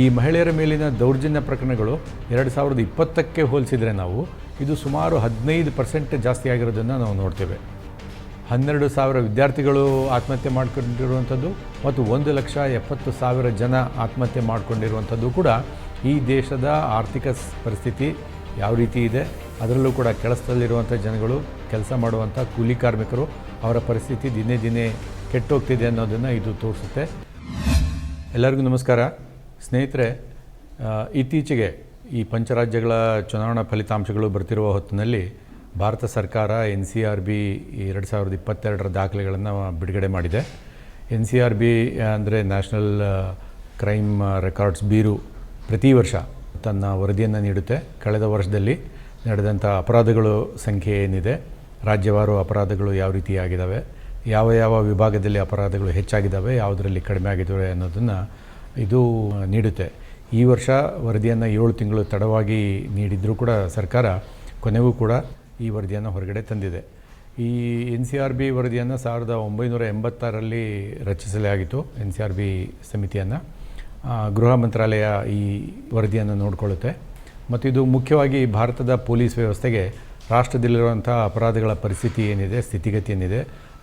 ಈ ಮಹಿಳೆಯರ ಮೇಲಿನ ದೌರ್ಜನ್ಯ ಪ್ರಕರಣಗಳು ಎರಡು ಸಾವಿರದ ಇಪ್ಪತ್ತಕ್ಕೆ ಹೋಲಿಸಿದರೆ ನಾವು ಇದು ಸುಮಾರು ಹದಿನೈದು ಪರ್ಸೆಂಟ್ ಜಾಸ್ತಿ ಆಗಿರೋದನ್ನು ನಾವು ನೋಡ್ತೇವೆ. ಹನ್ನೆರಡು ಸಾವಿರ ವಿದ್ಯಾರ್ಥಿಗಳು ಆತ್ಮಹತ್ಯೆ ಮಾಡಿಕೊಂಡಿರುವಂಥದ್ದು ಮತ್ತು ಒಂದು ಲಕ್ಷ ಎಪ್ಪತ್ತು ಸಾವಿರ ಜನ ಆತ್ಮಹತ್ಯೆ ಮಾಡಿಕೊಂಡಿರುವಂಥದ್ದು ಕೂಡ ಈ ದೇಶದ ಆರ್ಥಿಕ ಪರಿಸ್ಥಿತಿ ಯಾವ ರೀತಿ ಇದೆ, ಅದರಲ್ಲೂ ಕೂಡ ಕೆಲಸದಲ್ಲಿರುವಂಥ ಜನಗಳು ಕೆಲಸ ಮಾಡುವಂಥ ಕೂಲಿ ಕಾರ್ಮಿಕರು ಅವರ ಪರಿಸ್ಥಿತಿ ದಿನೇ ದಿನೇ ಕೆಟ್ಟೋಗ್ತಿದೆ ಅನ್ನೋದನ್ನು ಇದು ತೋರಿಸುತ್ತೆ. ಎಲ್ಲರಿಗೂ ನಮಸ್ಕಾರ. ಸ್ನೇಹಿತರೆ ಇತ್ತೀಚೆಗೆ ಈ ಪಂಚರಾಜ್ಯಗಳ ಚುನಾವಣಾ ಫಲಿತಾಂಶಗಳು ಬರ್ತಿರುವ ಹೊತ್ತಿನಲ್ಲಿ ಭಾರತ ಸರ್ಕಾರ ಎನ್ ಸಿ ಆರ್ ಬಿ ಎರಡು ಸಾವಿರದ ಇಪ್ಪತ್ತೆರಡರ ದಾಖಲೆಗಳನ್ನು ಬಿಡುಗಡೆ ಮಾಡಿದೆ. ಎನ್ ಸಿ ಆರ್ ಬಿ ಅಂದರೆ ನ್ಯಾಷನಲ್ ಕ್ರೈಮ್ ರೆಕಾರ್ಡ್ಸ್ ಬೀರು ಪ್ರತಿ ವರ್ಷ ತನ್ನ ವರದಿಯನ್ನು ನೀಡುತ್ತೆ. ಕಳೆದ ವರ್ಷದಲ್ಲಿ ನಡೆದಂಥ ಅಪರಾಧಗಳು ಸಂಖ್ಯೆ ಏನಿದೆ, ರಾಜ್ಯವಾರು ಅಪರಾಧಗಳು ಯಾವ ರೀತಿ ಆಗಿದ್ದಾವೆ ಯಾವ ಯಾವ ವಿಭಾಗದಲ್ಲಿ ಅಪರಾಧಗಳು ಹೆಚ್ಚಾಗಿದ್ದಾವೆ ಯಾವುದರಲ್ಲಿ ಕಡಿಮೆ ಆಗಿದ್ದಾವೆ ಅನ್ನೋದನ್ನು ಇದು ನೀಡುತ್ತೆ. ಈ ವರ್ಷ ವರದಿಯನ್ನು ಏಳು ತಿಂಗಳು ತಡವಾಗಿ ನೀಡಿದರೂ ಕೂಡ ಸರ್ಕಾರ ಕೊನೆಗೂ ಕೂಡ ಈ ವರದಿಯನ್ನು ಹೊರಗಡೆ ತಂದಿದೆ. ಈ ಎನ್ ಸಿ ಆರ್ ಬಿ ವರದಿಯನ್ನು ಸಾವಿರದ ಒಂಬೈನೂರ ಎಂಬತ್ತಾರರಲ್ಲಿ ರಚಿಸಲಾಗಿತ್ತು ಎನ್ ಸಿ ಆರ್ ಬಿ ಸಮಿತಿಯನ್ನು. ಗೃಹ ಮಂತ್ರಾಲಯ ಈ ವರದಿಯನ್ನು ನೋಡಿಕೊಳ್ಳುತ್ತೆ. ಮತ್ತು ಇದು ಮುಖ್ಯವಾಗಿ ಭಾರತದ ಪೊಲೀಸ್ ವ್ಯವಸ್ಥೆಗೆ ರಾಷ್ಟ್ರದಲ್ಲಿರುವಂಥ ಅಪರಾಧಗಳ ಪರಿಸ್ಥಿತಿ ಏನಿದೆ, ಸ್ಥಿತಿಗತಿ ಏನಿದೆ,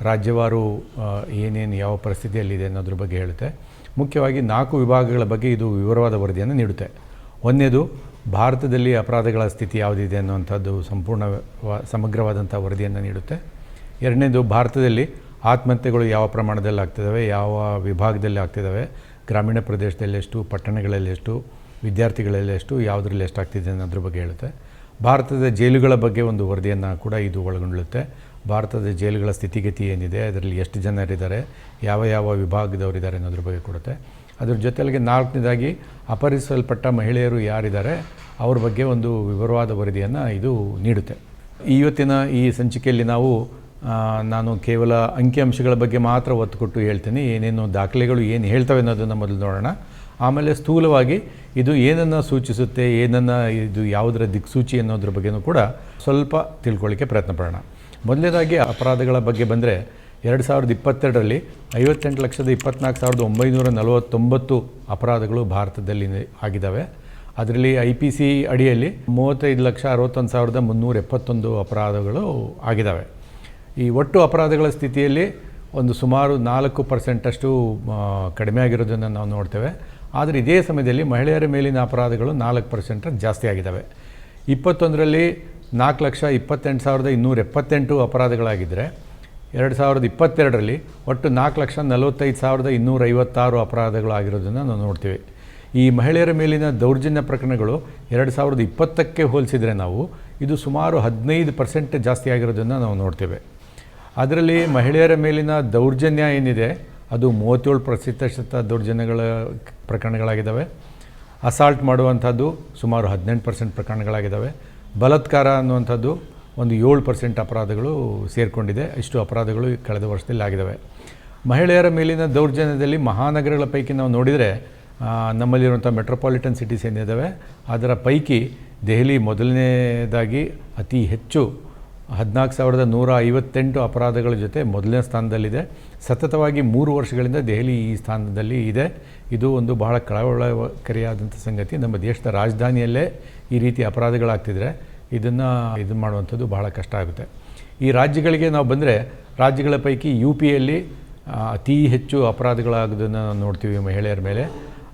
ರಾಜ್ಯವಾರು ಏನೇನು ಯಾವ ಪರಿಸ್ಥಿತಿಯಲ್ಲಿದೆ ಅನ್ನೋದ್ರ ಬಗ್ಗೆ ಹೇಳುತ್ತೆ. ಮುಖ್ಯವಾಗಿ ನಾಲ್ಕು ವಿಭಾಗಗಳ ಬಗ್ಗೆ ಇದು ವಿವರವಾದ ವರದಿಯನ್ನು ನೀಡುತ್ತೆ. ಒಂದನೇದು ಭಾರತದಲ್ಲಿ ಅಪರಾಧಗಳ ಸ್ಥಿತಿ ಯಾವುದಿದೆ ಅನ್ನುವಂಥದ್ದು ಸಂಪೂರ್ಣ ಸಮಗ್ರವಾದಂಥ ವರದಿಯನ್ನು ನೀಡುತ್ತೆ. ಎರಡನೇದು, ಭಾರತದಲ್ಲಿ ಆತ್ಮಹತ್ಯೆಗಳು ಯಾವ ಪ್ರಮಾಣದಲ್ಲಿ ಆಗ್ತಿದ್ದಾವೆ, ಯಾವ ವಿಭಾಗದಲ್ಲಿ ಆಗ್ತಿದ್ದಾವೆ, ಗ್ರಾಮೀಣ ಪ್ರದೇಶದಲ್ಲಿ ಎಷ್ಟು, ಪಟ್ಟಣಗಳಲ್ಲಿ ಎಷ್ಟು, ವಿದ್ಯಾರ್ಥಿಗಳಲ್ಲಿ ಎಷ್ಟು, ಯಾವುದರಲ್ಲಿ ಎಷ್ಟು ಆಗ್ತಿದೆ ಅನ್ನೋದ್ರ ಬಗ್ಗೆ ಹೇಳುತ್ತೆ. ಭಾರತದ ಜೈಲುಗಳ ಬಗ್ಗೆ ಒಂದು ವರದಿಯನ್ನು ಕೂಡ ಇದು ಒಳಗೊಂಡಿರುತ್ತೆ. ಭಾರತದ ಜೈಲುಗಳ ಸ್ಥಿತಿಗತಿ ಏನಿದೆ, ಅದರಲ್ಲಿ ಎಷ್ಟು ಜನರಿದ್ದಾರೆ, ಯಾವ ಯಾವ ವಿಭಾಗದವರಿದ್ದಾರೆ ಅನ್ನೋದ್ರ ಬಗ್ಗೆ ಕೊಡುತ್ತೆ. ಅದ್ರ ಜೊತೆಗೆ ನಾಲ್ಕನೇದಾಗಿ, ಅಪಹರಿಸಲ್ಪಟ್ಟ ಮಹಿಳೆಯರು ಯಾರಿದ್ದಾರೆ, ಅವ್ರ ಬಗ್ಗೆ ಒಂದು ವಿವರವಾದ ವರದಿಯನ್ನು ಇದು ನೀಡುತ್ತೆ. ಇವತ್ತಿನ ಈ ಸಂಚಿಕೆಯಲ್ಲಿ ನಾವು ನಾನು ಕೇವಲ ಅಂಕಿಅಂಶಗಳ ಬಗ್ಗೆ ಮಾತ್ರ ಒತ್ತು ಕೊಟ್ಟು ಹೇಳ್ತೀನಿ. ಏನೇನು ದಾಖಲೆಗಳು ಏನು ಹೇಳ್ತವೆ ಅನ್ನೋದನ್ನು ಮೊದಲು ನೋಡೋಣ. ಆಮೇಲೆ ಸ್ಥೂಲವಾಗಿ ಇದು ಏನನ್ನು ಸೂಚಿಸುತ್ತೆ, ಏನನ್ನು ಇದು ಯಾವುದರ ದಿಕ್ಸೂಚಿ ಅನ್ನೋದ್ರ ಬಗ್ಗೆನೂ ಕೂಡ ಸ್ವಲ್ಪ ತಿಳ್ಕೊಳ್ಳಿಕ್ಕೆ ಪ್ರಯತ್ನ ಪಡೋಣ. ಮೊದಲನೇದಾಗಿ ಅಪರಾಧಗಳ ಬಗ್ಗೆ ಬಂದರೆ ಎರಡು ಸಾವಿರದ ಇಪ್ಪತ್ತೆರಡರಲ್ಲಿ ಐವತ್ತೆಂಟು ಲಕ್ಷದ ಇಪ್ಪತ್ನಾಲ್ಕು ಸಾವಿರದ ಒಂಬೈನೂರ ನಲವತ್ತೊಂಬತ್ತು ಅಪರಾಧಗಳು ಭಾರತದಲ್ಲಿ ಆಗಿದ್ದಾವೆ. ಅದರಲ್ಲಿ ಐ ಪಿ ಸಿ ಅಡಿಯಲ್ಲಿ ಮೂವತ್ತೈದು ಲಕ್ಷ ಅರವತ್ತೊಂದು ಸಾವಿರದ ಮುನ್ನೂರ ಎಪ್ಪತ್ತೊಂದು ಅಪರಾಧಗಳು ಆಗಿದ್ದಾವೆ. ಈ ಒಟ್ಟು ಅಪರಾಧಗಳ ಸ್ಥಿತಿಯಲ್ಲಿ ಒಂದು ಸುಮಾರು ನಾಲ್ಕು ಪರ್ಸೆಂಟಷ್ಟು ಕಡಿಮೆ ಆಗಿರೋದನ್ನು ನಾವು ನೋಡ್ತೇವೆ. ಆದರೆ ಇದೇ ಸಮಯದಲ್ಲಿ ಮಹಿಳೆಯರ ಮೇಲಿನ ಅಪರಾಧಗಳು ನಾಲ್ಕು ಪರ್ಸೆಂಟ್ ಜಾಸ್ತಿ ಆಗಿದ್ದಾವೆ. ಇಪ್ಪತ್ತೊಂದರಲ್ಲಿ ನಾಲ್ಕು ಲಕ್ಷ ಇಪ್ಪತ್ತೆಂಟು ಸಾವಿರದ ಇನ್ನೂರ ಎಪ್ಪತ್ತೆಂಟು ಅಪರಾಧಗಳಾಗಿದ್ದರೆ ಎರಡು ಸಾವಿರದ ಇಪ್ಪತ್ತೆರಡರಲ್ಲಿ ಒಟ್ಟು ನಾಲ್ಕು ಲಕ್ಷ ನಲವತ್ತೈದು ಸಾವಿರದ ಇನ್ನೂರೈವತ್ತಾರು ಅಪರಾಧಗಳಾಗಿರೋದನ್ನು ನಾವು ನೋಡ್ತೀವಿ. ಈ ಮಹಿಳೆಯರ ಮೇಲಿನ ದೌರ್ಜನ್ಯ ಪ್ರಕರಣಗಳು ಎರಡು ಸಾವಿರದ ಇಪ್ಪತ್ತಕ್ಕೆ ಹೋಲಿಸಿದರೆ ನಾವು ಇದು ಸುಮಾರು ಹದಿನೈದು ಪರ್ಸೆಂಟ್ ಜಾಸ್ತಿ ಆಗಿರೋದನ್ನು ನಾವು ನೋಡ್ತೇವೆ. ಅದರಲ್ಲಿ ಮಹಿಳೆಯರ ಮೇಲಿನ ದೌರ್ಜನ್ಯ ಏನಿದೆ, ಅದು ಮೂವತ್ತೇಳು ಪ್ರತಿಶತ ದೌರ್ಜನ್ಯಗಳ ಪ್ರಕರಣಗಳಾಗಿದ್ದಾವೆ. ಅಸಾಲ್ಟ್ ಮಾಡುವಂಥದ್ದು ಸುಮಾರು ಹದಿನೆಂಟು ಪರ್ಸೆಂಟ್ ಪ್ರಕರಣಗಳಾಗಿದ್ದಾವೆ. ಬಲಾತ್ಕಾರ ಅನ್ನುವಂಥದ್ದು ಒಂದು ಏಳು ಪರ್ಸೆಂಟ್ ಅಪರಾಧಗಳು ಸೇರಿಕೊಂಡಿದೆ. ಇಷ್ಟು ಅಪರಾಧಗಳು ಕಳೆದ ವರ್ಷದಲ್ಲಿ ಆಗಿದ್ದಾವೆ. ಮಹಿಳೆಯರ ಮೇಲಿನ ದೌರ್ಜನ್ಯದಲ್ಲಿ ಮಹಾನಗರಗಳ ಪೈಕಿ ನಾವು ನೋಡಿದರೆ ನಮ್ಮಲ್ಲಿರುವಂಥ ಮೆಟ್ರೋಪಾಲಿಟನ್ ಸಿಟೀಸ್ ಏನಿದ್ದಾವೆ ಅದರ ಪೈಕಿ ದೆಹಲಿ ಮೊದಲನೇದಾಗಿ ಅತಿ ಹೆಚ್ಚು ಹದಿನಾಲ್ಕು ಸಾವಿರದ ನೂರ ಐವತ್ತೆಂಟು ಅಪರಾಧಗಳ ಜೊತೆ ಮೊದಲನೇ ಸ್ಥಾನದಲ್ಲಿದೆ. ಸತತವಾಗಿ ಮೂರು ವರ್ಷಗಳಿಂದ ದೆಹಲಿ ಈ ಸ್ಥಾನದಲ್ಲಿ ಇದೆ. ಇದು ಒಂದು ಬಹಳ ಕಳವಳಕರಿಯಾದಂಥ ಸಂಗತಿ. ನಮ್ಮ ದೇಶದ ರಾಜಧಾನಿಯಲ್ಲೇ ಈ ರೀತಿ ಅಪರಾಧಗಳಾಗ್ತಿದ್ರೆ ಇದನ್ನು ಇದು ಮಾಡುವಂಥದ್ದು ಬಹಳ ಕಷ್ಟ ಆಗುತ್ತೆ. ಈ ರಾಜ್ಯಗಳಿಗೆ ನಾವು ಬಂದರೆ ರಾಜ್ಯಗಳ ಪೈಕಿ ಯು ಪಿಯಲ್ಲಿ ಅತಿ ಹೆಚ್ಚು ಅಪರಾಧಗಳಾಗೋದನ್ನು ನಾವು ನೋಡ್ತೀವಿ ಮಹಿಳೆಯರ ಮೇಲೆ.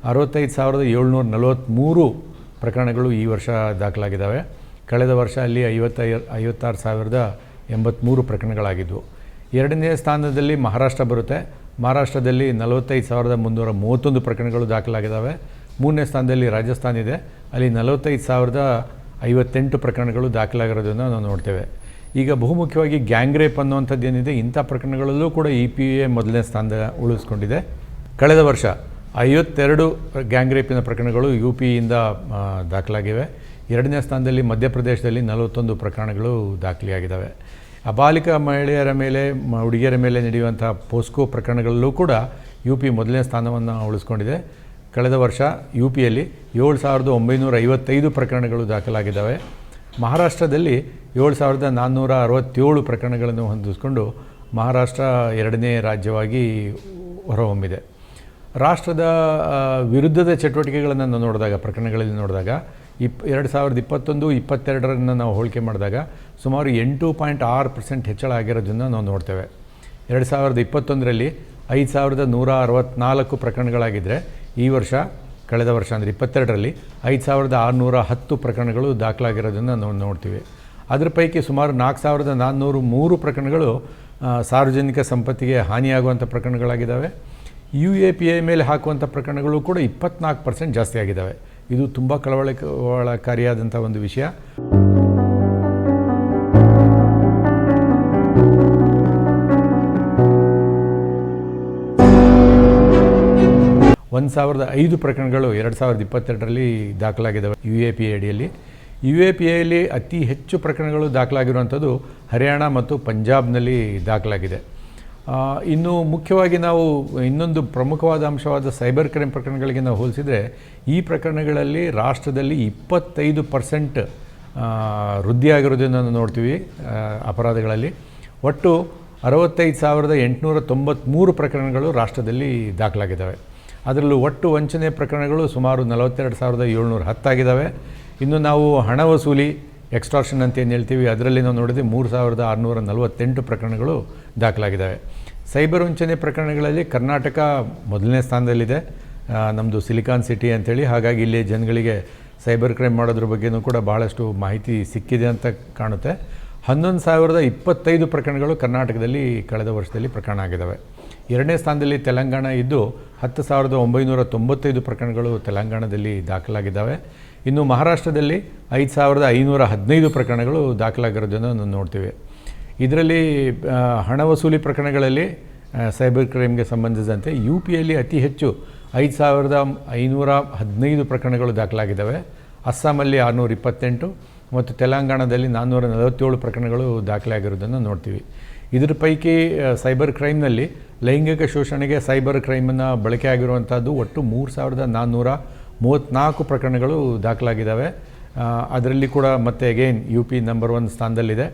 ಅರವತ್ತೈದು ಸಾವಿರದ ಏಳ್ನೂರ ನಲವತ್ತ್ಮೂರು ಪ್ರಕರಣಗಳು ಈ ವರ್ಷ ದಾಖಲಾಗಿದ್ದಾವೆ ಕಳೆದ ವರ್ಷ ಅಲ್ಲಿ ಐವತ್ತೈ, ಐವತ್ತಾರು ಸಾವಿರದ ಎಂಬತ್ತ್ಮೂರು ಪ್ರಕರಣಗಳಾಗಿದ್ದವು ಎರಡನೇ ಸ್ಥಾನದಲ್ಲಿ ಮಹಾರಾಷ್ಟ್ರ ಬರುತ್ತೆ. ಮಹಾರಾಷ್ಟ್ರದಲ್ಲಿ ನಲವತ್ತೈದು ಸಾವಿರದ ಮುನ್ನೂರ ಮೂವತ್ತೊಂದು ಪ್ರಕರಣಗಳು ದಾಖಲಾಗಿದ್ದಾವೆ ಮೂರನೇ ಸ್ಥಾನದಲ್ಲಿ ರಾಜಸ್ಥಾನ ಇದೆ. ಅಲ್ಲಿ ನಲವತ್ತೈದು ಸಾವಿರದ ಐವತ್ತೆಂಟು ಪ್ರಕರಣಗಳು ದಾಖಲಾಗಿರೋದನ್ನು ನಾವು ನೋಡ್ತೇವೆ. ಈಗ ಬಹುಮುಖ್ಯವಾಗಿ ಗ್ಯಾಂಗ್ರೇಪ್ ಅನ್ನುವಂಥದ್ದು ಏನಿದೆ ಇಂಥ ಪ್ರಕರಣಗಳಲ್ಲೂ ಕೂಡ ಇ ಪಿ ಎ ಮೊದಲನೇ ಸ್ಥಾನದ ಉಳಿಸ್ಕೊಂಡಿದೆ. ಕಳೆದ ವರ್ಷ ಐವತ್ತೆರಡು ಗ್ಯಾಂಗ್ರೇಪಿನ ಪ್ರಕರಣಗಳು ಯು ಆ, ದಾಖಲಾಗಿವೆ. ಎರಡನೇ ಸ್ಥಾನದಲ್ಲಿ ಮಧ್ಯಪ್ರದೇಶದಲ್ಲಿ ನಲವತ್ತೊಂದು ಪ್ರಕರಣಗಳು ದಾಖಲೆಯಾಗಿದ್ದಾವೆ. ಅಬಾಲಿಕ ಮಹಿಳೆಯರ ಮೇಲೆ ಹುಡುಗಿಯರ ಮೇಲೆ ನಡೆಯುವಂಥ ಪೋಸ್ಕೋ ಪ್ರಕರಣಗಳಲ್ಲೂ ಕೂಡ ಯು ಪಿ ಮೊದಲನೇ ಸ್ಥಾನವನ್ನು ಉಳಿಸ್ಕೊಂಡಿದೆ. ಕಳೆದ ವರ್ಷ ಯು ಪಿಯಲ್ಲಿ ಏಳು ಸಾವಿರದ ಒಂಬೈನೂರ ಐವತ್ತೈದು ಪ್ರಕರಣಗಳು ದಾಖಲಾಗಿದ್ದಾವೆ. ಮಹಾರಾಷ್ಟ್ರದಲ್ಲಿ ಏಳು ಸಾವಿರದ ನಾನ್ನೂರ ಅರವತ್ತೇಳು ಪ್ರಕರಣಗಳನ್ನು ಹೊಂದಿಸ್ಕೊಂಡು ಮಹಾರಾಷ್ಟ್ರ ಎರಡನೇ ರಾಜ್ಯವಾಗಿ ಹೊರಹೊಮ್ಮಿದೆ. ರಾಷ್ಟ್ರದ ವಿರುದ್ಧದ ಚಟುವಟಿಕೆಗಳನ್ನು ನಾವು ನೋಡಿದಾಗ, ಪ್ರಕರಣಗಳಲ್ಲಿ ನೋಡಿದಾಗ, ಇಪ್, ಎರಡು ಸಾವಿರದ ಇಪ್ಪತ್ತೊಂದು, ಇಪ್ಪತ್ತೆರಡರನ್ನು ನಾವು ಹೋಲಿಕೆ ಮಾಡಿದಾಗ ಸುಮಾರು ಎಂಟು ಪಾಯಿಂಟ್ ಆರು ಪರ್ಸೆಂಟ್ ಹೆಚ್ಚಳ ಆಗಿರೋದನ್ನು ನಾವು ನೋಡ್ತೇವೆ. ಎರಡು ಸಾವಿರದ ಇಪ್ಪತ್ತೊಂದರಲ್ಲಿ ಐದು ಸಾವಿರದ ನೂರ ಅರವತ್ತ್ನಾಲ್ಕು ಪ್ರಕರಣಗಳಾಗಿದ್ದರೆ ಈ ವರ್ಷ, ಕಳೆದ ವರ್ಷ ಅಂದರೆ ಇಪ್ಪತ್ತೆರಡರಲ್ಲಿ ಐದು ಸಾವಿರದ ಆರುನೂರ ಹತ್ತು ಪ್ರಕರಣಗಳು ದಾಖಲಾಗಿರೋದನ್ನು ನಾವು ನೋಡ್ತೀವಿ. ಅದರ ಪೈಕಿ ಸುಮಾರು ನಾಲ್ಕು ಸಾವಿರದ ನಾನ್ನೂರು ಮೂರು ಪ್ರಕರಣಗಳು ಸಾರ್ವಜನಿಕ ಸಂಪತ್ತಿಗೆ ಹಾನಿಯಾಗುವಂಥ ಪ್ರಕರಣಗಳಾಗಿದ್ದಾವೆ. ಯು ಎ ಪಿ ಐ ಮೇಲೆ ಹಾಕುವಂಥ ಪ್ರಕರಣಗಳು ಕೂಡ ಇಪ್ಪತ್ನಾಲ್ಕು ಪರ್ಸೆಂಟ್ ಜಾಸ್ತಿ ಆಗಿದ್ದಾವೆ. ಇದು ತುಂಬ ಕಳವಳಕಾರಿಯಾದಂಥ ಒಂದು ವಿಷಯ. ಒಂದು ಸಾವಿರದ ಐದು ಪ್ರಕರಣಗಳು ಎರಡು ಸಾವಿರದ ಇಪ್ಪತ್ತೆರಡರಲ್ಲಿ ದಾಖಲಾಗಿದ್ದಾವೆ ಯು ಎ ಪಿ ಅಡಿಯಲ್ಲಿ. ಯು ಎ ಪಿ ಐಯಲ್ಲಿ ಅತಿ ಹೆಚ್ಚು ಪ್ರಕರಣಗಳು ದಾಖಲಾಗಿರುವಂಥದ್ದು ಹರಿಯಾಣ ಮತ್ತು ಪಂಜಾಬ್ನಲ್ಲಿ ದಾಖಲಾಗಿದೆ. ಇನ್ನು ಮುಖ್ಯವಾಗಿ ನಾವು ಇನ್ನೊಂದು ಪ್ರಮುಖವಾದ ಅಂಶವಾದ ಸೈಬರ್ ಕ್ರೈಮ್ ಪ್ರಕರಣಗಳಿಗೆ ನಾವು ಹೋಲಿಸಿದರೆ ಈ ಪ್ರಕರಣಗಳಲ್ಲಿ ರಾಷ್ಟ್ರದಲ್ಲಿ ಇಪ್ಪತ್ತೈದು ಪರ್ಸೆಂಟ್ ವೃದ್ಧಿಯಾಗಿರೋದನ್ನು ನೋಡ್ತೀವಿ ಅಪರಾಧಗಳಲ್ಲಿ. ಒಟ್ಟು ಅರವತ್ತೈದು ಸಾವಿರದ ಎಂಟುನೂರ ತೊಂಬತ್ತ್ಮೂರು ಪ್ರಕರಣಗಳು ರಾಷ್ಟ್ರದಲ್ಲಿ ದಾಖಲಾಗಿದ್ದಾವೆ. ಅದರಲ್ಲೂ ಒಟ್ಟು ವಂಚನೆ ಪ್ರಕರಣಗಳು ಸುಮಾರು ನಲವತ್ತೆರಡು ಸಾವಿರದ ಏಳ್ನೂರ ಹತ್ತಾಗಿದ್ದಾವೆ. ಇನ್ನು ನಾವು ಹಣ ವಸೂಲಿ ಎಕ್ಸ್ಟ್ರಾಕ್ಷನ್ ಅಂತ ಏನು ಹೇಳ್ತೀವಿ, ಅದರಲ್ಲಿ ನಾವು ನೋಡಿದ್ರೆ ಮೂರು ಸಾವಿರದ ಆರುನೂರ ನಲವತ್ತೆಂಟು ಪ್ರಕರಣಗಳು ದಾಖಲಾಗಿದ್ದಾವೆ. ಸೈಬರ್ ವಂಚನೆ ಪ್ರಕರಣಗಳಲ್ಲಿ ಕರ್ನಾಟಕ ಮೊದಲನೇ ಸ್ಥಾನದಲ್ಲಿದೆ. ನಮ್ಮದು ಸಿಲಿಕಾನ್ ಸಿಟಿ ಅಂಥೇಳಿ, ಹಾಗಾಗಿ ಇಲ್ಲಿ ಜನಗಳಿಗೆ ಸೈಬರ್ ಕ್ರೈಮ್ ಮಾಡೋದ್ರ ಬಗ್ಗೆನೂ ಕೂಡ ಭಾಳಷ್ಟು ಮಾಹಿತಿ ಸಿಕ್ಕಿದೆ ಅಂತ ಕಾಣುತ್ತೆ. ಹನ್ನೊಂದು ಸಾವಿರದ ಇಪ್ಪತ್ತೈದು ಪ್ರಕರಣಗಳು ಕರ್ನಾಟಕದಲ್ಲಿ ಕಳೆದ ವರ್ಷದಲ್ಲಿ ಪ್ರಕರಣ ಆಗಿದ್ದಾವೆ. ಎರಡನೇ ಸ್ಥಾನದಲ್ಲಿ ತೆಲಂಗಾಣ ಇದ್ದು ಹತ್ತು ಸಾವಿರದ ಒಂಬೈನೂರ ತೊಂಬತ್ತೈದು ಪ್ರಕರಣಗಳು ತೆಲಂಗಾಣದಲ್ಲಿ ದಾಖಲಾಗಿದ್ದಾವೆ. ಇನ್ನು ಮಹಾರಾಷ್ಟ್ರದಲ್ಲಿ ಐದು ಸಾವಿರದ ಐನೂರ ಹದಿನೈದು ಪ್ರಕರಣಗಳು ದಾಖಲಾಗಿರೋದನ್ನು ನಾವು ನೋಡ್ತೀವಿ. ಇದರಲ್ಲಿ ಹಣ ವಸೂಲಿ ಪ್ರಕರಣಗಳಲ್ಲಿ ಸೈಬರ್ ಕ್ರೈಮ್ಗೆ ಸಂಬಂಧಿಸಿದಂತೆ ಯು ಪಿಯಲ್ಲಿ ಅತಿ ಹೆಚ್ಚು ಐದು ಸಾವಿರದ ಐನೂರ ಹದಿನೈದು ಪ್ರಕರಣಗಳು ದಾಖಲಾಗಿದ್ದಾವೆ. ಅಸ್ಸಾಮಲ್ಲಿ ಆರುನೂರ ಇಪ್ಪತ್ತೆಂಟು ಮತ್ತು ತೆಲಂಗಾಣದಲ್ಲಿ ನಾನ್ನೂರ ನಲವತ್ತೇಳು ಪ್ರಕರಣಗಳು ದಾಖಲಾಗಿರೋದನ್ನು ನೋಡ್ತೀವಿ. ಇದರ ಪೈಕಿ ಸೈಬರ್ ಕ್ರೈಮ್ನಲ್ಲಿ ಲೈಂಗಿಕ ಶೋಷಣೆಗೆ ಸೈಬರ್ ಕ್ರೈಮನ್ನು ಬಳಕೆ ಆಗಿರುವಂಥದ್ದು ಒಟ್ಟು ಮೂರು ಸಾವಿರದ ನಾನ್ನೂರ ಮೂವತ್ತ್ನಾಲ್ಕು ಪ್ರಕರಣಗಳು ದಾಖಲಾಗಿದ್ದಾವೆ. ಅದರಲ್ಲಿ ಕೂಡ ಮತ್ತೆ again U P number one ಸ್ಥಾನದಲ್ಲಿದೆ.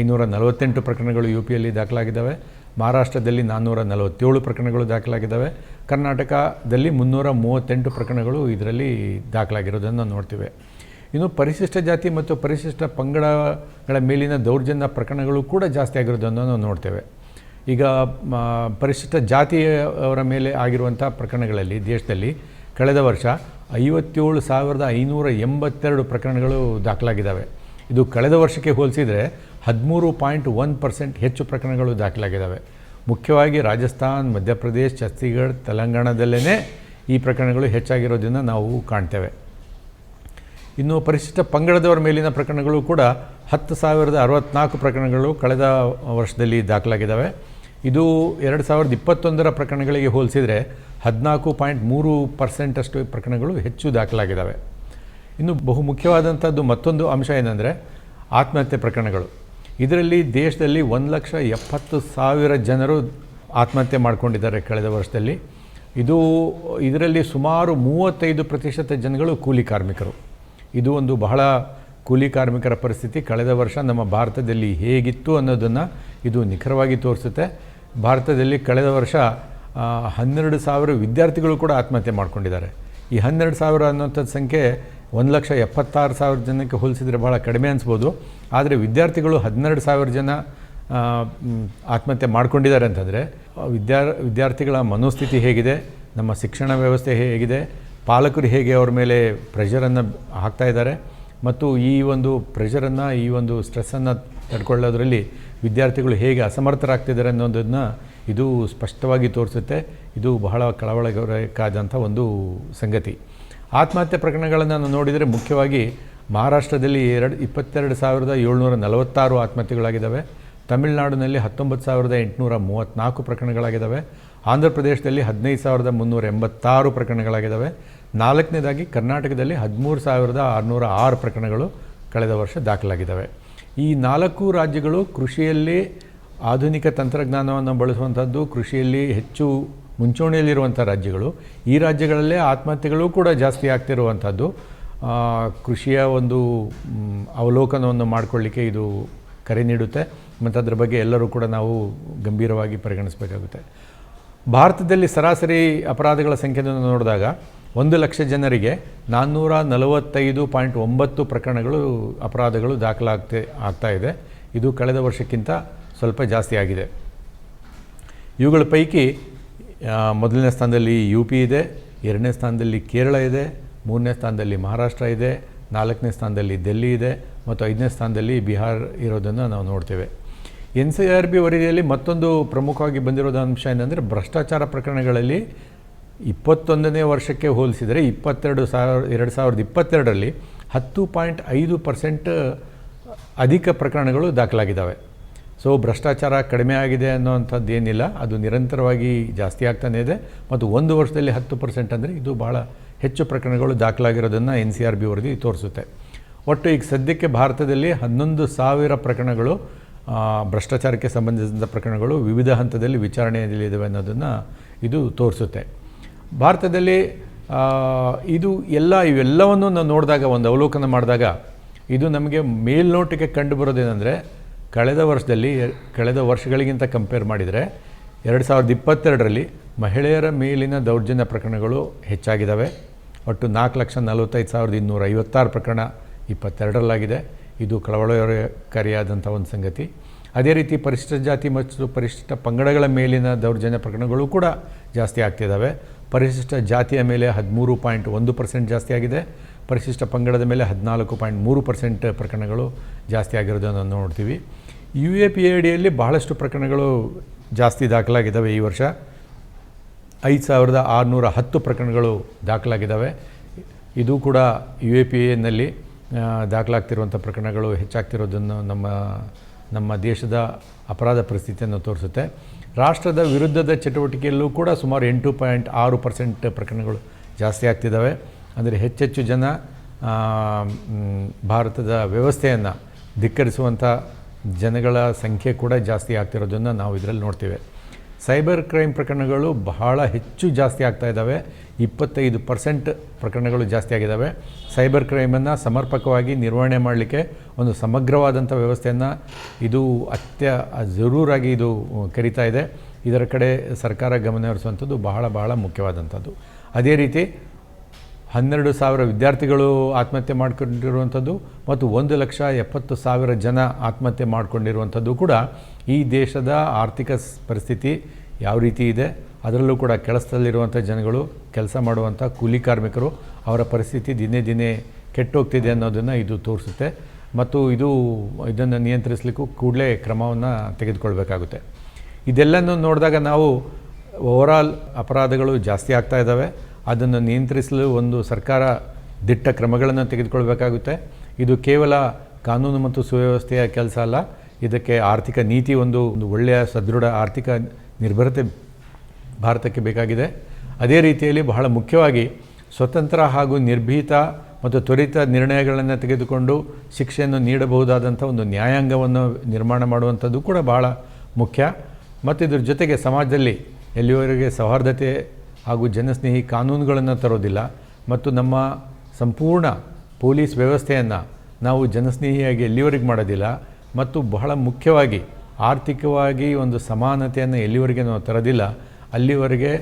ಐನೂರ ನಲವತ್ತೆಂಟು ಪ್ರಕರಣಗಳು ಯು ಪಿಯಲ್ಲಿ ದಾಖಲಾಗಿದ್ದಾವೆ. ಮಹಾರಾಷ್ಟ್ರದಲ್ಲಿ ನಾನ್ನೂರ ನಲವತ್ತೇಳು ಪ್ರಕರಣಗಳು ದಾಖಲಾಗಿದ್ದಾವೆ. ಕರ್ನಾಟಕದಲ್ಲಿ ಮುನ್ನೂರ ಮೂವತ್ತೆಂಟು ಪ್ರಕರಣಗಳು ಇದರಲ್ಲಿ ದಾಖಲಾಗಿರೋದನ್ನು ನೋಡ್ತೀವಿ. ಇನ್ನು ಪರಿಶಿಷ್ಟ ಜಾತಿ ಮತ್ತು ಪರಿಶಿಷ್ಟ ಪಂಗಡಗಳ ಮೇಲಿನ ದೌರ್ಜನ್ಯ ಪ್ರಕರಣಗಳು ಕೂಡ ಜಾಸ್ತಿ ಆಗಿರೋದನ್ನು ನಾವು ನೋಡ್ತೇವೆ. ಈಗ ಪರಿಶಿಷ್ಟ ಜಾತಿಯವರ ಮೇಲೆ ಆಗಿರುವಂಥ ಪ್ರಕರಣಗಳಲ್ಲಿ, ದೇಶದಲ್ಲಿ ಕಳೆದ ವರ್ಷ ಐವತ್ತೇಳು ಸಾವಿರದ ಐನೂರ ಎಂಬತ್ತೆರಡು ಪ್ರಕರಣಗಳು ದಾಖಲಾಗಿದ್ದಾವೆ. ಇದು ಕಳೆದ ವರ್ಷಕ್ಕೆ ಹೋಲಿಸಿದರೆ ಹದಿಮೂರು ಪಾಯಿಂಟ್ ಒನ್ ಪರ್ಸೆಂಟ್ ಹೆಚ್ಚು ಪ್ರಕರಣಗಳು ದಾಖಲಾಗಿದ್ದಾವೆ. ಮುಖ್ಯವಾಗಿ ರಾಜಸ್ಥಾನ್, ಮಧ್ಯಪ್ರದೇಶ್, ಛತ್ತೀಸ್ಗಢ ತೆಲಂಗಾಣದಲ್ಲೇ ಈ ಪ್ರಕರಣಗಳು ಹೆಚ್ಚಾಗಿರೋದನ್ನು ನಾವು ಕಾಣ್ತೇವೆ. ಇನ್ನು ಪರಿಶಿಷ್ಟ ಪಂಗಡದವರ ಮೇಲಿನ ಪ್ರಕರಣಗಳು ಕೂಡ ಹತ್ತು ಸಾವಿರದ ಅರವತ್ತ್ನಾಲ್ಕು ಪ್ರಕರಣಗಳು ಕಳೆದ ವರ್ಷದಲ್ಲಿ ದಾಖಲಾಗಿದ್ದಾವೆ. ಇದು ಎರಡು ಸಾವಿರದ ಇಪ್ಪತ್ತೊಂದರ ಪ್ರಕರಣಗಳಿಗೆ ಹೋಲಿಸಿದರೆ ಹದಿನಾಲ್ಕು ಪಾಯಿಂಟ್ ಮೂರು ಪರ್ಸೆಂಟಷ್ಟು ಪ್ರಕರಣಗಳು ಹೆಚ್ಚು ದಾಖಲಾಗಿದ್ದಾವೆ. ಇನ್ನು ಬಹು ಮುಖ್ಯವಾದಂಥದ್ದು ಮತ್ತೊಂದು ಅಂಶ ಏನಂದರೆ ಆತ್ಮಹತ್ಯೆ ಪ್ರಕರಣಗಳು. ಇದರಲ್ಲಿ ದೇಶದಲ್ಲಿ ಒಂದು ಲಕ್ಷ ಎಪ್ಪತ್ತು ಸಾವಿರ ಜನರು ಆತ್ಮಹತ್ಯೆ ಮಾಡಿಕೊಂಡಿದ್ದಾರೆ ಕಳೆದ ವರ್ಷದಲ್ಲಿ. ಇದು ಇದರಲ್ಲಿ ಸುಮಾರು ಮೂವತ್ತೈದು ಪ್ರತಿಶತ ಜನಗಳು ಕೂಲಿ ಕಾರ್ಮಿಕರು. ಇದು ಒಂದು ಬಹಳ ಕೂಲಿ ಕಾರ್ಮಿಕರ ಪರಿಸ್ಥಿತಿ. ಕಳೆದ ವರ್ಷ ನಮ್ಮ ಭಾರತದಲ್ಲಿ ಹೇಗಿತ್ತು ಅನ್ನೋದನ್ನು ಇದು ನಿಖರವಾಗಿ ತೋರಿಸುತ್ತೆ. ಭಾರತದಲ್ಲಿ ಕಳೆದ ವರ್ಷ ಹನ್ನೆರಡು ಸಾವಿರ ವಿದ್ಯಾರ್ಥಿಗಳು ಕೂಡ ಆತ್ಮಹತ್ಯೆ ಮಾಡ್ಕೊಂಡಿದ್ದಾರೆ. ಈ ಹನ್ನೆರಡು ಸಾವಿರ ಅನ್ನೋಂಥದ್ದು ಸಂಖ್ಯೆ ಒಂದು ಲಕ್ಷ ಎಪ್ಪತ್ತಾರು ಸಾವಿರ ಜನಕ್ಕೆ ಹೋಲಿಸಿದರೆ ಭಾಳ ಕಡಿಮೆ ಅನಿಸ್ಬೋದು. ಆದರೆ ವಿದ್ಯಾರ್ಥಿಗಳು ಹನ್ನೆರಡು ಸಾವಿರ ಜನ ಆತ್ಮಹತ್ಯೆ ಮಾಡ್ಕೊಂಡಿದ್ದಾರೆ ಅಂತಂದರೆ ವಿದ್ಯಾ ವಿದ್ಯಾರ್ಥಿಗಳ ಮನೋಸ್ಥಿತಿ ಹೇಗಿದೆ, ನಮ್ಮ ಶಿಕ್ಷಣ ವ್ಯವಸ್ಥೆ ಹೇಗಿದೆ ಪಾಲಕರು ಹೇಗೆ ಅವ್ರ ಮೇಲೆ ಪ್ರೆಷರನ್ನು ಹಾಕ್ತಾ ಇದ್ದಾರೆ ಮತ್ತು ಈ ಒಂದು ಪ್ರೆಷರನ್ನು ಈ ಒಂದು ಸ್ಟ್ರೆಸ್ಸನ್ನು ತಡ್ಕೊಳ್ಳೋದ್ರಲ್ಲಿ ವಿದ್ಯಾರ್ಥಿಗಳು ಹೇಗೆ ಅಸಮರ್ಥರಾಗ್ತಿದ್ದಾರೆ ಅನ್ನೋದನ್ನು ಇದು ಸ್ಪಷ್ಟವಾಗಿ ತೋರಿಸುತ್ತೆ. ಇದು ಬಹಳ ಕಳವಳಕಾದಂಥ ಒಂದು ಸಂಗತಿ. ಆತ್ಮಹತ್ಯೆ ಪ್ರಕರಣಗಳನ್ನು ನಾನು ನೋಡಿದರೆ ಮುಖ್ಯವಾಗಿ ಮಹಾರಾಷ್ಟ್ರದಲ್ಲಿ ಎರಡು, ಇಪ್ಪತ್ತೆರಡು ಸಾವಿರದ ಏಳ್ನೂರ ನಲವತ್ತಾರು ಆತ್ಮಹತ್ಯೆಗಳಾಗಿದ್ದಾವೆ. ತಮಿಳುನಾಡಿನಲ್ಲಿ ಹತ್ತೊಂಬತ್ತು ಸಾವಿರದ ಎಂಟುನೂರ ಮೂವತ್ತ್ನಾಲ್ಕು ಪ್ರಕರಣಗಳಾಗಿದ್ದಾವೆ. ಆಂಧ್ರ ಪ್ರದೇಶದಲ್ಲಿ ಹದಿನೈದು ಸಾವಿರದ ಮುನ್ನೂರ ಎಂಬತ್ತಾರು ಪ್ರಕರಣಗಳಾಗಿದ್ದಾವೆ. ನಾಲ್ಕನೇದಾಗಿ ಕರ್ನಾಟಕದಲ್ಲಿ ಹದಿಮೂರು ಸಾವಿರದ ಆರುನೂರ ಆರು ಪ್ರಕರಣಗಳು ಕಳೆದ ವರ್ಷ ದಾಖಲಾಗಿದ್ದಾವೆ. ಈ ನಾಲ್ಕು ರಾಜ್ಯಗಳು ಕೃಷಿಯಲ್ಲಿ ಆಧುನಿಕ ತಂತ್ರಜ್ಞಾನವನ್ನು ಬಳಸುವಂಥದ್ದು ಕೃಷಿಯಲ್ಲಿ ಹೆಚ್ಚು ಮುಂಚೂಣಿಯಲ್ಲಿರುವಂಥ ರಾಜ್ಯಗಳು, ಈ ರಾಜ್ಯಗಳಲ್ಲೇ ಆತ್ಮಹತ್ಯೆಗಳು ಕೂಡ ಜಾಸ್ತಿ ಆಗ್ತಿರುವಂಥದ್ದು. ಕೃಷಿಯ ಒಂದು ಅವಲೋಕನವನ್ನು ಮಾಡಿಕೊಳ್ಳಿಕ್ಕೆ ಇದು ಕರೆ ನೀಡುತ್ತೆ. ಮತ್ತು ಅದರ ಬಗ್ಗೆ ಎಲ್ಲರೂ ಕೂಡ ನಾವು ಗಂಭೀರವಾಗಿ ಪರಿಗಣಿಸಬೇಕಾಗುತ್ತೆ. ಭಾರತದಲ್ಲಿ ಸರಾಸರಿ ಅಪರಾಧಗಳ ಸಂಖ್ಯೆಯನ್ನು ನೋಡಿದಾಗ ಒಂದು ಲಕ್ಷ ಜನರಿಗೆ ನಾನ್ನೂರ ನಲವತ್ತೈದು ಪಾಯಿಂಟ್ ಒಂಬತ್ತು ಪ್ರಕರಣಗಳು ಅಪರಾಧಗಳು ದಾಖಲಾಗ್ತಿ, ಆಗ್ತಾ ಇದೆ. ಇದು ಕಳೆದ ವರ್ಷಕ್ಕಿಂತ ಸ್ವಲ್ಪ ಜಾಸ್ತಿ ಆಗಿದೆ. ಇವುಗಳ ಪೈಕಿ ಮೊದಲನೇ ಸ್ಥಾನದಲ್ಲಿ ಯು ಪಿ ಇದೆ, ಎರಡನೇ ಸ್ಥಾನದಲ್ಲಿ ಕೇರಳ ಇದೆ, ಮೂರನೇ ಸ್ಥಾನದಲ್ಲಿ ಮಹಾರಾಷ್ಟ್ರ ಇದೆ, ನಾಲ್ಕನೇ ಸ್ಥಾನದಲ್ಲಿ ದೆಲ್ಲಿ ಇದೆ, ಮತ್ತು ಐದನೇ ಸ್ಥಾನದಲ್ಲಿ ಬಿಹಾರ್ ಇರೋದನ್ನು ನಾವು ನೋಡ್ತೇವೆ. ಎನ್ ಸಿ ಆರ್ ಬಿ ವರದಿಯಲ್ಲಿ ಮತ್ತೊಂದು ಪ್ರಮುಖವಾಗಿ ಬಂದಿರೋದು ಅಂಶ ಏನಂದರೆ ಭ್ರಷ್ಟಾಚಾರ ಪ್ರಕರಣಗಳಲ್ಲಿ ಇಪ್ಪತ್ತೊಂದನೇ ವರ್ಷಕ್ಕೆ ಹೋಲಿಸಿದರೆ ಇಪ್ಪತ್ತೆರಡು ಸಾವಿರ, ಎರಡು ಸಾವಿರದ ಇಪ್ಪತ್ತೆರಡರಲ್ಲಿ ಹತ್ತು ಪಾಯಿಂಟ್ ಐದು ಪರ್ಸೆಂಟ್ ಅಧಿಕ ಪ್ರಕರಣಗಳು ದಾಖಲಾಗಿದ್ದಾವೆ. ಸೊ, ಭ್ರಷ್ಟಾಚಾರ ಕಡಿಮೆ ಆಗಿದೆ ಅನ್ನೋವಂಥದ್ದು ಏನಿಲ್ಲ, ಅದು ನಿರಂತರವಾಗಿ ಜಾಸ್ತಿ ಆಗ್ತಾನೇ ಇದೆ. ಮತ್ತು ಒಂದು ವರ್ಷದಲ್ಲಿ ಹತ್ತು ಪರ್ಸೆಂಟ್ ಅಂದರೆ ಇದು ಭಾಳ ಹೆಚ್ಚು ಪ್ರಕರಣಗಳು ದಾಖಲಾಗಿರೋದನ್ನು ಎನ್ ಸಿ ಆರ್ ಬಿ ವರದಿ ತೋರಿಸುತ್ತೆ. ಒಟ್ಟು ಈಗ ಸದ್ಯಕ್ಕೆ ಭಾರತದಲ್ಲಿ ಹನ್ನೊಂದು ಸಾವಿರ ಪ್ರಕರಣಗಳು ಭ್ರಷ್ಟಾಚಾರಕ್ಕೆ ಸಂಬಂಧಿಸಿದ ಪ್ರಕರಣಗಳು ವಿವಿಧ ಹಂತದಲ್ಲಿ ವಿಚಾರಣೆಯಲ್ಲಿದ್ದಾವೆ ಅನ್ನೋದನ್ನು ಇದು ತೋರಿಸುತ್ತೆ. ಭಾರತದಲ್ಲಿ ಇದು ಎಲ್ಲ, ಇವೆಲ್ಲವನ್ನು ನಾವು ನೋಡಿದಾಗ, ಒಂದು ಅವಲೋಕನ ಮಾಡಿದಾಗ, ಇದು ನಮಗೆ ಮೇಲ್ನೋಟಕ್ಕೆ ಕಂಡುಬರೋದೇನೆಂದರೆ, ಕಳೆದ ವರ್ಷದಲ್ಲಿ, ಕಳೆದ ವರ್ಷಗಳಿಗಿಂತ ಕಂಪೇರ್ ಮಾಡಿದರೆ, ಎರಡು ಸಾವಿರದ ಇಪ್ಪತ್ತೆರಡರಲ್ಲಿ ಮಹಿಳೆಯರ ಮೇಲಿನ ದೌರ್ಜನ್ಯ ಪ್ರಕರಣಗಳು ಹೆಚ್ಚಾಗಿದ್ದಾವೆ ಒಟ್ಟು ನಾಲ್ಕು ಲಕ್ಷ ನಲವತ್ತೈದು ಸಾವಿರದ ಇನ್ನೂರ ಐವತ್ತಾರು ಪ್ರಕರಣ ಇಪ್ಪತ್ತೆರಡರಲ್ಲಾಗಿದೆ. ಇದು ಕಳವಳಕಾರಿಯಾದಂಥ ಒಂದು ಸಂಗತಿ. ಅದೇ ರೀತಿ ಪರಿಶಿಷ್ಟ ಜಾತಿ ಮತ್ತು ಪರಿಶಿಷ್ಟ ಪಂಗಡಗಳ ಮೇಲಿನ ದೌರ್ಜನ್ಯ ಪ್ರಕರಣಗಳು ಕೂಡ ಜಾಸ್ತಿ ಆಗ್ತಿದ್ದಾವೆ. ಪರಿಶಿಷ್ಟ ಜಾತಿಯ ಮೇಲೆ ಹದಿಮೂರು ಪಾಯಿಂಟ್ ಒಂದು ಪರ್ಸೆಂಟ್ ಜಾಸ್ತಿ ಆಗಿದೆ. ಪರಿಶಿಷ್ಟ ಪಂಗಡದ ಮೇಲೆ ಹದಿನಾಲ್ಕು ಪಾಯಿಂಟ್ ಮೂರು ಪರ್ಸೆಂಟ್ ಪ್ರಕರಣಗಳು ಜಾಸ್ತಿ ಆಗಿರೋದನ್ನು ನೋಡ್ತೀವಿ. ಯು ಎ ಪಿ ಎ ಡಿಯಲ್ಲಿ ಬಹಳಷ್ಟು ಪ್ರಕರಣಗಳು ಜಾಸ್ತಿ ದಾಖಲಾಗಿದ್ದಾವೆ ಈ ವರ್ಷ. ಐದು ಸಾವಿರದ ಆರುನೂರ ಹತ್ತು ಪ್ರಕರಣಗಳು ದಾಖಲಾಗಿದ್ದಾವೆ. ಇದು ಕೂಡ ಯು ಎ ಪಿ ಎನಲ್ಲಿ ದಾಖಲಾಗ್ತಿರುವಂಥ ಪ್ರಕರಣಗಳು ಹೆಚ್ಚಾಗ್ತಿರೋದನ್ನು ನಮ್ಮ ನಮ್ಮ ದೇಶದ ಅಪರಾಧ ಪರಿಸ್ಥಿತಿಯನ್ನು ತೋರಿಸುತ್ತೆ. ರಾಷ್ಟ್ರದ ವಿರುದ್ಧದ ಚಟುವಟಿಕೆಯಲ್ಲೂ ಕೂಡ ಸುಮಾರು ಎಂಟು ಪಾಯಿಂಟ್ ಆರು ಪರ್ಸೆಂಟ್ ಪ್ರಕರಣಗಳು ಜಾಸ್ತಿ ಆಗ್ತಿದ್ದಾವೆ. ಅಂದರೆ ಹೆಚ್ಚೆಚ್ಚು ಜನ ಭಾರತದ ವ್ಯವಸ್ಥೆಯನ್ನು ಧಿಕ್ಕರಿಸುವಂಥ ಜನಗಳ ಸಂಖ್ಯೆ ಕೂಡ ಜಾಸ್ತಿ ಆಗ್ತಿರೋದನ್ನು ನಾವು ಇದರಲ್ಲಿ ನೋಡ್ತೇವೆ. ಸೈಬರ್ ಕ್ರೈಮ್ ಪ್ರಕರಣಗಳು ಬಹಳ ಹೆಚ್ಚು ಜಾಸ್ತಿ ಆಗ್ತಾ ಇದ್ದಾವೆ. ಇಪ್ಪತ್ತೈದು ಪರ್ಸೆಂಟ್ ಪ್ರಕರಣಗಳು ಜಾಸ್ತಿ ಆಗಿದ್ದಾವೆ ಸೈಬರ್ ಕ್ರೈಮನ್ನು ಸಮರ್ಪಕವಾಗಿ ನಿರ್ವಹಣೆ ಮಾಡಲಿಕ್ಕೆ ಒಂದು ಸಮಗ್ರವಾದಂಥ ವ್ಯವಸ್ಥೆಯನ್ನು ಇದು ಅತ್ಯ ಜರೂರಾಗಿ ಇದು ಕರಿತಾ ಇದೆ. ಇದರ ಕಡೆ ಸರ್ಕಾರ ಗಮನ ಹರಿಸುವಂಥದ್ದು ಬಹಳ ಬಹಳ ಮುಖ್ಯವಾದಂಥದ್ದು. ಅದೇ ರೀತಿ ಹನ್ನೆರಡು ಸಾವಿರ ವಿದ್ಯಾರ್ಥಿಗಳು ಆತ್ಮಹತ್ಯೆ ಮಾಡಿಕೊಂಡಿರುವಂಥದ್ದು ಮತ್ತು ಒಂದು ಲಕ್ಷ ಎಪ್ಪತ್ತು ಸಾವಿರ ಜನ ಆತ್ಮಹತ್ಯೆ ಮಾಡಿಕೊಂಡಿರುವಂಥದ್ದು ಕೂಡ ಈ ದೇಶದ ಆರ್ಥಿಕ ಪರಿಸ್ಥಿತಿ ಯಾವ ರೀತಿ ಇದೆ ಅದರಲ್ಲೂ ಕೂಡ ಕೆಲಸದಲ್ಲಿರುವಂಥ ಜನಗಳು ಕೆಲಸ ಮಾಡುವಂಥ ಕೂಲಿ ಕಾರ್ಮಿಕರು ಅವರ ಪರಿಸ್ಥಿತಿ ದಿನೇ ದಿನೇ ಕೆಟ್ಟೋಗ್ತಿದೆ ಅನ್ನೋದನ್ನು ಇದು ತೋರಿಸುತ್ತೆ. ಮತ್ತು ಇದು ಇದನ್ನು ನಿಯಂತ್ರಿಸಲಿಕ್ಕೂ ಕೂಡಲೇ ಕ್ರಮವನ್ನು ತೆಗೆದುಕೊಳ್ಬೇಕಾಗುತ್ತೆ. ಇದೆಲ್ಲನೂ ನೋಡಿದಾಗ ನಾವು ಓವರಾಲ್ ಅಪರಾಧಗಳು ಜಾಸ್ತಿ ಆಗ್ತಾ ಇದ್ದಾವೆ. ಅದನ್ನು ನಿಯಂತ್ರಿಸಲು ಒಂದು ಸರ್ಕಾರ ದಿಟ್ಟ ಕ್ರಮಗಳನ್ನು ತೆಗೆದುಕೊಳ್ಬೇಕಾಗುತ್ತೆ. ಇದು ಕೇವಲ ಕಾನೂನು ಮತ್ತು ಸುವ್ಯವಸ್ಥೆಯ ಕೆಲಸ ಅಲ್ಲ. ಇದಕ್ಕೆ ಆರ್ಥಿಕ ನೀತಿ ಒಂದು ಒಂದು ಒಳ್ಳೆಯ ಸದೃಢ ಆರ್ಥಿಕ ನಿರ್ಭರತೆ ಭಾರತಕ್ಕೆ ಬೇಕಾಗಿದೆ. ಅದೇ ರೀತಿಯಲ್ಲಿ ಬಹಳ ಮುಖ್ಯವಾಗಿ ಸ್ವತಂತ್ರ ಹಾಗೂ ನಿರ್ಭೀತ ಮತ್ತು ತ್ವರಿತ ನಿರ್ಣಯಗಳನ್ನು ತೆಗೆದುಕೊಂಡು ಶಿಕ್ಷೆಯನ್ನು ನೀಡಬಹುದಾದಂಥ ಒಂದು ನ್ಯಾಯಾಂಗವನ್ನು ನಿರ್ಮಾಣ ಮಾಡುವಂಥದ್ದು ಕೂಡ ಬಹಳ ಮುಖ್ಯ. ಮತ್ತು ಇದ್ರ ಜೊತೆಗೆ ಸಮಾಜದಲ್ಲಿ ಎಲ್ಲಿಯವರೆಗೆ ಸೌಹಾರ್ದತೆ ಹಾಗೂ ಜನಸ್ನೇಹಿ ಕಾನೂನುಗಳನ್ನು ತರೋದಿಲ್ಲ ಮತ್ತು ನಮ್ಮ ಸಂಪೂರ್ಣ ಪೊಲೀಸ್ ವ್ಯವಸ್ಥೆಯನ್ನು ನಾವು ಜನಸ್ನೇಹಿಯಾಗಿ ಎಲ್ಲಿವರೆಗೆ ಮಾಡೋದಿಲ್ಲ ಮತ್ತು ಬಹಳ ಮುಖ್ಯವಾಗಿ ಆರ್ಥಿಕವಾಗಿ ಒಂದು ಸಮಾನತೆಯನ್ನು ಎಲ್ಲಿವರೆಗೆ ನಾವು ತರೋದಿಲ್ಲ. ಅಲ್ಲಿವರೆಗೆ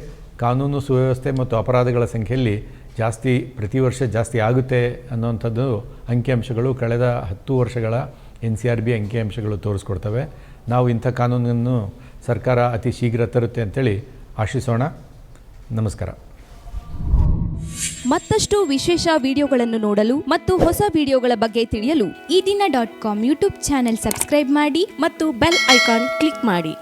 ಕಾನೂನು ಸುವ್ಯವಸ್ಥೆ ಮತ್ತು ಅಪರಾಧಗಳ ಸಂಖ್ಯೆಯಲ್ಲಿ ಜಾಸ್ತಿ, ಪ್ರತಿ ವರ್ಷ ಜಾಸ್ತಿ ಆಗುತ್ತೆ ಅನ್ನೋವಂಥದ್ದು ಅಂಕಿಅಂಶಗಳು ಕಳೆದ ಹತ್ತು ವರ್ಷಗಳ ಎನ್ ಸಿ ಆರ್ ಬಿ ಅಂಕಿಅಂಶಗಳು ತೋರಿಸ್ಕೊಡ್ತವೆ. ನಾವು ಇಂಥ ಕಾನೂನನ್ನು ಸರ್ಕಾರ ಅತಿ ಶೀಘ್ರ ತರುತ್ತೆ ಅಂತೇಳಿ ಆಶಿಸೋಣ. ನಮಸ್ಕಾರ. ಮತ್ತಷ್ಟು ವಿಶೇಷ ವಿಡಿಯೋಗಳನ್ನು ನೋಡಲು ಮತ್ತು ಹೊಸ ವಿಡಿಯೋಗಳ ಬಗ್ಗೆ ತಿಳಿಯಲು Eedina dot com YouTube channel subscribe ಮಾಡಿ ಮತ್ತು ಬೆಲ್ ಐಕಾನ್ ಕ್ಲಿಕ್ ಮಾಡಿ.